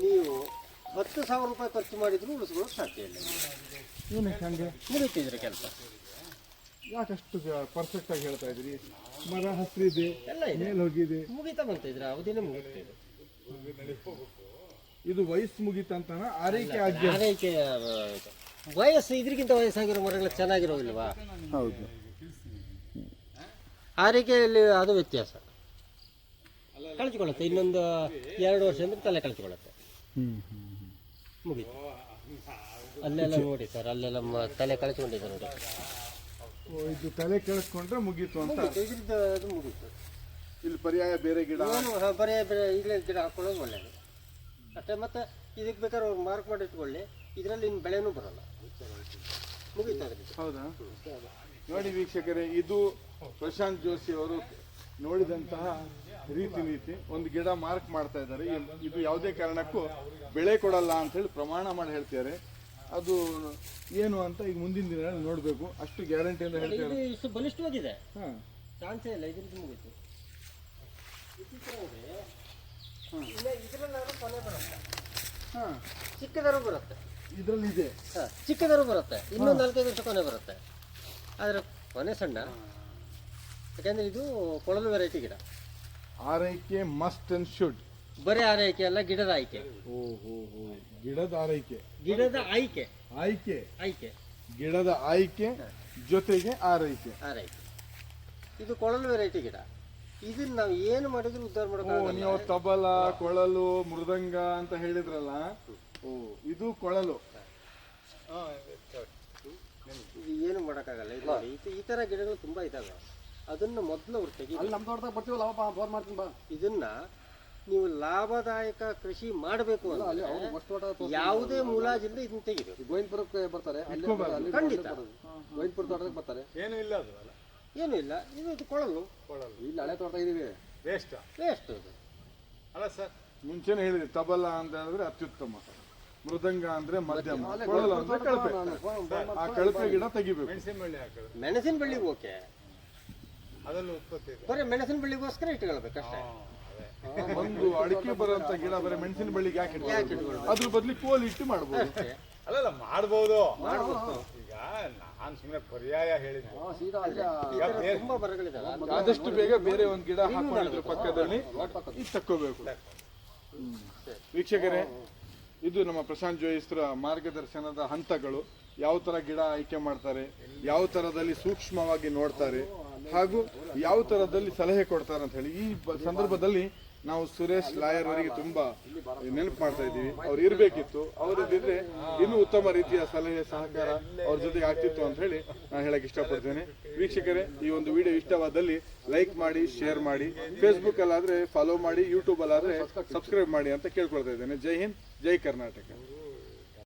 ನೀವು ಹತ್ತು ಸಾವಿರ ರೂಪಾಯಿ ಖರ್ಚು ಮಾಡಿದ್ರು ಉಳಿಸ್ಕೊಳ್ಳೋಕೆ ಸಾಧ್ಯ ಇಲ್ಲ. ಏನಕ್ಕೆ ಹಂಗೆ? ಮುಗಿತಿದ್ರೆ ಕೆಲಸ. ಯಾಕಷ್ಟು ಪರ್ಫೆಕ್ಟ್ ಆಗಿ ಹೇಳ್ತಾ ಇದ್ರಿ? ಮರ ಹಸಿರಿದೆ ಎಲ್ಲ ಇದೆ. ಮೇಲ್ ಹೋಗಿದೆ. ಮುಗಿತಾ ಬಂತ ಇದ್ರೆ ಅವಧಿನೇ ಮುಗಿತಿದೆ ಇದು ವಯಸ್ಸು ಮುಗಿತಂತನ ಆರೈಕೆ ಆಗಿ ಆರೈಕೆ ಆ. ವಯಸ್ಸು ಇದ್ರಿಗಿಂತ ವಯಸ್ಸಾಗಿರೋ ಮರಗಳು ಚೆನ್ನಾಗಿರೋದಿಲ್ವಾ? ಹೌದು. ಆರೈಕೆಯಲ್ಲಿ ಅದು ವ್ಯತ್ಯಾಸ. ಕಳಿಸ್ಕೊಳ್ಳುತ್ತೆ ಇನ್ನೊಂದು ಎರಡು ವರ್ಷ ಅಂದ್ರೆ ತಲೆ ಹ್ಮ್ ಮುಗೀತು ಅಲ್ಲೆಲ್ಲ ನೋಡಿ ಸರ್ ಅಲ್ಲೆಲ್ಲ ಮ- ತಲೆ ಕಳಿಸ್ಕೊಂಡಿದೆ ನೋಡಿ. ಓ, ಇದು ತಲೆ ಕೆಳಸ್ಕೊಂಡ್ರೆ ಮುಗೀತು ಅಂತ? ಮುಗೀತು ಇದ್ರದ್ದು ಅದು ಮುಗೀತು. ಇಲ್ಲಿ ಪರ್ಯಾಯ ಬೇರೆ ಗಿಡ? ಏನು ಬೇರೆ ಬರೀ ಬರೀ ಈಗಲೇ ಗಿಡ ಹಾಕೊಳ್ಳೋದು ಒಳ್ಳೆಯದು ಅಷ್ಟೇ ಮತ್ತೆ ಇದಕ್ಕೆ ಬೇಕಾದ್ರೆ ಅವ್ರು ಮಾರ್ಕ್ ಮಾಡಿ ಇಟ್ಕೊಳ್ಳಿ. ಇದರಲ್ಲಿ ಇನ್ನು ಬೆಳೆನೂ ಬರೋಲ್ಲ. ಮುಗೀತು ಅದ್ರಿಗೆ ಹೌದಾ? ನೋಡಿ ವೀಕ್ಷಕರೇ ಇದು ಪ್ರಶಾಂತ್ ಜೋಶಿ ಅವರು ನೋಡಿದಂತಹ ರೀತಿ ನೀತಿ ಒಂದು ಗಿಡ ಮಾರ್ಕ್ ಮಾಡ್ತಾ ಇದ್ದಾರೆ. ಇದು ಯಾವುದೇ ಕಾರಣಕ್ಕೂ ಬೆಳೆ ಕೊಡಲ್ಲ ಅಂತ ಹೇಳಿ ಪ್ರಮಾಣ ಮಾಡಿ ಹೇಳ್ತಾರೆ ಅದು ಏನು ಅಂತ ಈಗ ಮುಂದಿನ ದಿನಗಳಲ್ಲಿ ನೋಡಬೇಕು. ಅಷ್ಟು ಗ್ಯಾರಂಟಿ ಅಂತ ಹೇಳ್ತಾರೆ ಇಷ್ಟು ಬಲಿಷ್ಠವಾಗಿದೆ. ಹಾಂ. ಚಾನ್ಸೇ ಇಲ್ಲ ಇದ್ರದ್ದು ಮುಗೀತು. ಇದ್ರಲ್ಲಾದ್ರೂ ಕೊನೆ ಬರುತ್ತೆ. ಹಾಂ. ಚಿಕ್ಕದರು ಬರುತ್ತೆ. ಇದರಲ್ಲಿ ಇದೆ ಹ, ಚಿಕ್ಕದರು ಬರುತ್ತೆ. ಇನ್ನೊಂದು ನಾಲ್ಕೈದು ವರ್ಷ ಕೊನೆ ಬರುತ್ತೆ. ಆದರೆ ಕೊನೆ ಸಣ್ಣ. ಯಾಕಂದ್ರೆ ಇದು ಕೊಳಲು ವೆರೈಟಿ ಗಿಡ. ಆರೈಕೆ ಮಸ್ಟ್ ಅಂಡ್ ಶುಡ್ ಬರೀ ಆರೈಕೆ ಅಲ್ಲ ಗಿಡದ ಆಯ್ಕೆ. ಓ ಹೋ ಹೋ. ಗಿಡದ ಆರೈಕೆ. ಗಿಡದ ಆಯ್ಕೆ. ಆಯ್ಕೆ. ಆಯ್ಕೆ. ಗಿಡದ ಆಯ್ಕೆ ಜೊತೆಗೆ ಆರೈಕೆ. ಆರೈಕೆ. ಇದು ಕೊಳಲು ವೆರೈಟಿ ಗಿಡ. ಇದನ್ನ ನಾವು ಏನು ಮಾಡಿದ್ರು ಉದ್ಧಾರ ಮಾಡೋಕ್ಕಾಗಲ್ಲ. ನೀವು ತಬಲ ಕೊಳಲು ಮೃದಂಗ ಅಂತ ಹೇಳಿದ್ರಲ್ಲ? ಓ ಇದು ಕೊಳಲು. ಇದು ಏನು ಮಾಡೋಕ್ಕಾಗಲ್ಲ. ಇದು ಈ- ತರ ಥರ ಗಿಡಗಳು ತುಂಬಾ ಇದಾವೆ. ಅದನ್ನ ಮೊದಲು ಅವ್ರು ತೆಗಿ ಅಲ್ಲಿ ನಮ್ಮ ತೋಟದಾಗ ಬರ್ತೀವಲ್ಲ ಅಪ್ಪ ಬೋರ್ ಮಾಡ್ತೀನಿ ಬಾ. ಇದನ್ನ ನೀವು ಲಾಭದಾಯಕ ಕೃಷಿ ಮಾಡಬೇಕು ಅಲ್ಲಿ ಅಂದ್ರೆ ಅವ್ರು ತೋಟ ಯಾವುದೇ ಮುಲಾಜಿಲ್ಲ ಇದನ್ನ ತೆಗಿಬೇಕು ಗೋವಿಂದಪುರಕ್ಕೆ ಬರ್ತಾರೆ ಅಲ್ಲಿ ಅಲ್ಲಿ ಖಂಡಿತ. ಗೋವಿಂದಪುರ ತೋಟಕ್ಕೆ ಬರ್ತಾರೆ. ಏನು ಇಲ್ಲ ಅದು ಅಲ್ಲ. ಏನು ಇಲ್ಲ ಇದು ಇದು ಕೊಳಲು. ಇಲ್ಲಿ ಹಳೆ ತೋಟ ಇದೀವಿ. ವೇಸ್ಟ್ ವೇಸ್ಟ್ ಅದು. ಅಲ್ಲ ಸರ್ ಮುಂಚೆನೆ ಹೇಳಿದ್ರಿ ತಬಲ ಅಂತ ಹೇಳಿದ್ರೆ ಅತ್ಯುತ್ತಮ. ಮೃದಂಗ ಅಂದ್ರೆ ಮಧ್ಯಮ. ಕೊಳಲು ಅಂದ್ರೆ ಕಳಪೆ. ಆ ಕಳಪೆ ಗಿಡ ತೆಗಿಬೇಕು. ಮೆಣಸಿನ ಬಳ್ಳಿ ಓಕೆ. ಅದನ್ನು ಉತ್ಪತ್ತಿ ಬರೀ ಮೆಣಸಿನ ಬಳ್ಳಿಗೋಸ್ಕರ ಇಟ್ಕೊಳ್ಬೇಕು ಅಷ್ಟೇ. ಒಂದು ಅಡಿಕೆ ಬರುವಂತ ಗಿಡ ಬರೀ ಮೆಣಸಿನ ಬಳ್ಳಿಗೆ ಯಾಕೆ ಇಟ್ಕೊಳ್ಳೋದು? ಅದ್ರ ಬದ್ಲಿ ಕೋಲ್ ಇಟ್ಟು ಮಾಡ್ಬೋದು. ಅಷ್ಟೇ. ಅಲ್ಲಲ್ಲ ಮಾಡ್ಬೋದು. ಈಗ ನಾನ್ ಸುಮ್ಮನೆ ಪರ್ಯಾಯ ಹೇಳಿದ್ದೆ. ತುಂಬಾ ಮರಗಳಿದಾವೆ ಆದಷ್ಟು ಬೇಗ ಬೇರೆ ಒಂದು ಗಿಡ ಹಾಕೊಂಡಿದ್ರು ಪಕ್ಕದಲ್ಲಿ ಇದು ತಕ್ಕೋಬೇಕು. ವೀಕ್ಷಕರೇ ಇದು ನಮ್ಮ ಪ್ರಶಾಂತ್ ಜೋಯಿಸ್ರ ಮಾರ್ಗದರ್ಶನದ ಹಂತಗಳು. ಯಾವ ತರ ಗಿಡ ಆಯ್ಕೆ ಮಾಡ್ತಾರೆ, ಯಾವ ತರದಲ್ಲಿ ಸೂಕ್ಷ್ಮವಾಗಿ ನೋಡ್ತಾರೆ, ಹಾಗೂ ಯಾವ ತರದಲ್ಲಿ ಸಲಹೆ ಕೊಡ್ತಾರೆ ಅಂತ ಹೇಳಿ ಈ ಸಂದರ್ಭದಲ್ಲಿ ನಾವು ಸುರೇಶ್ ಲಾಯರ್ ಅವರಿಗೆ ತುಂಬಾ ನೆನಪು ಮಾಡ್ತಾ ಇದ್ದೀವಿ. ಅವ್ರು ಇರಬೇಕಿತ್ತು. ಅವ್ರಿದ್ರೆ ಇನ್ನೂ ಉತ್ತಮ ರೀತಿಯ ಸಲಹೆ, ಸಹಕಾರ ಅವ್ರ ಜೊತೆಗೆ ಆಗ್ತಿತ್ತು ಅಂತ ಹೇಳಿ ನಾನು ಹೇಳಕ್ ಇಷ್ಟಪಡ್ತೇನೆ. ವೀಕ್ಷಕರೇ, ಈ ಒಂದು ವಿಡಿಯೋ ಇಷ್ಟವಾದಲ್ಲಿ ಲೈಕ್ ಮಾಡಿ, ಶೇರ್ ಮಾಡಿ ಫೇಸ್ಬುಕ್ ಅಲ್ಲಾದ್ರೆ ಫಾಲೋ ಮಾಡಿ ಯೂಟ್ಯೂಬ್ ಅಲ್ಲಾದ್ರೆ ಸಬ್ಸ್ಕ್ರೈಬ್ ಮಾಡಿ ಅಂತ ಕೇಳ್ಕೊಳ್ತಾ ಇದ್ದೇನೆ. ಜೈ ಹಿಂದ್, ಜೈ ಕರ್ನಾಟಕ.